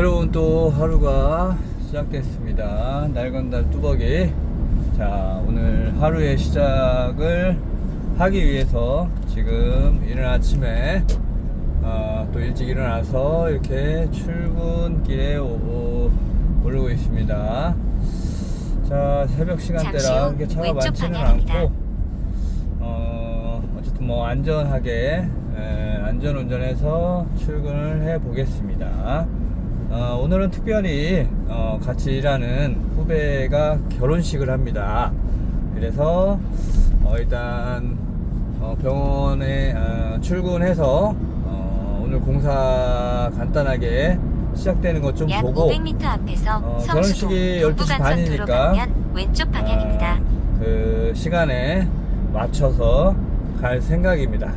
새로운 또 하루가 시작됐습니다. 낡은 달 뚜벅이. 자, 오늘 하루의 시작을 하기 위해서 지금 이른 아침에 어, 또 일찍 일어나서 이렇게 출근길에 오, 오, 오르고 있습니다. 자, 새벽 시간대라 후 이렇게 차가 많지는. 않고 어, 어쨌든 뭐 안전하게 에, 안전 운전해서 출근을 해 보겠습니다. 어, 오늘은 특별히 어, 같이 일하는 후배가 결혼식을 합니다. 그래서 어, 일단 어, 병원에 어, 출근해서 어, 오늘 공사 간단하게 시작되는 것좀약 보고 500m 앞에서 어, 성수동 결혼식이 12시 동부간선도로 반이니까 가면 왼쪽 방향입니다. 아, 그 시간에 맞춰서 갈 생각입니다.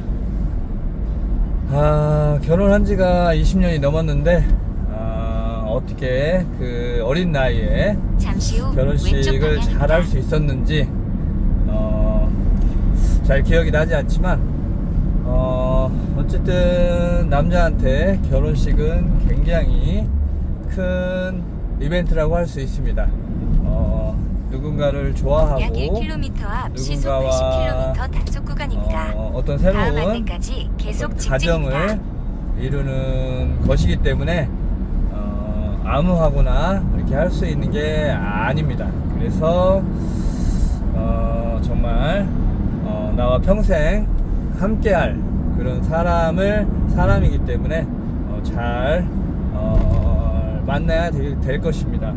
아, 결혼한 지가 20년이 넘었는데, 아, 어떻게 그 어린 나이에 결혼식을. 잘 할 수 있었는지, 어, 잘 기억이 나지 않지만, 어, 어쨌든 남자한테 결혼식은 굉장히 큰 이벤트라고 할 수 있습니다. 어, 누군가를 좋아하고, 약 1km 앞 시속 누군가와 80km 단속 구간입니다. 어, 어떤 새로운 어떤. 가정을 이루는 것이기 때문에 어, 아무하고나 이렇게 할 수 있는 게 아닙니다. 그래서 어, 정말 어, 나와 평생 함께할 그런 사람을 사람이기 때문에 어, 잘 어, 만나야 될, 될 것입니다.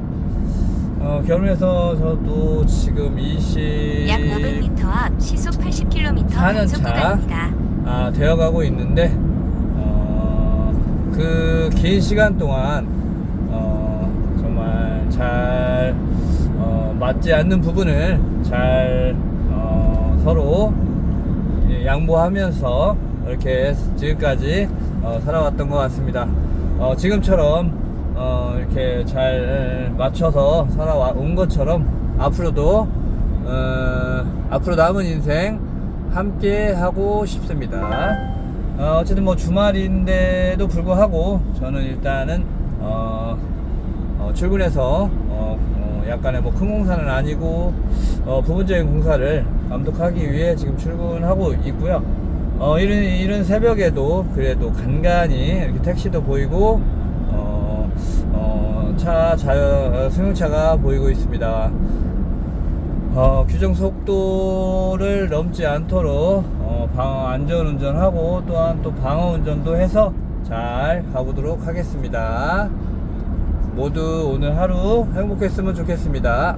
어, 결혼해서 저도 지금 20 약 500m 앞 시속 80km 4년 단속 차. 구간입니다. 아, 되어가고 있는데 어, 그 긴 시간 동안 잘 어, 맞지 않는 부분을 잘 어, 서로 예, 양보하면서 이렇게 지금까지 어, 살아왔던 것 같습니다. 어, 지금처럼 어, 이렇게 잘 맞춰서 살아온 것처럼 앞으로도 어, 앞으로 남은 인생 함께 하고 싶습니다. 어, 어쨌든 뭐 주말인데도 불구하고 저는 일단은 어, 어, 출근해서 어, 어, 약간의 뭐 큰 공사는 아니고 어, 부분적인 공사를 감독하기 위해 지금 출근하고 있고요. 어, 이런, 이런 새벽에도 그래도 간간히 이렇게 택시도 보이고 어, 어, 차, 자, 승용차가 보이고 있습니다. 어, 규정 속도를 넘지 않도록 어, 방, 안전 운전하고 또한 또 방어 운전도 해서 잘 가보도록 하겠습니다. 모두 오늘 하루 행복했으면 좋겠습니다.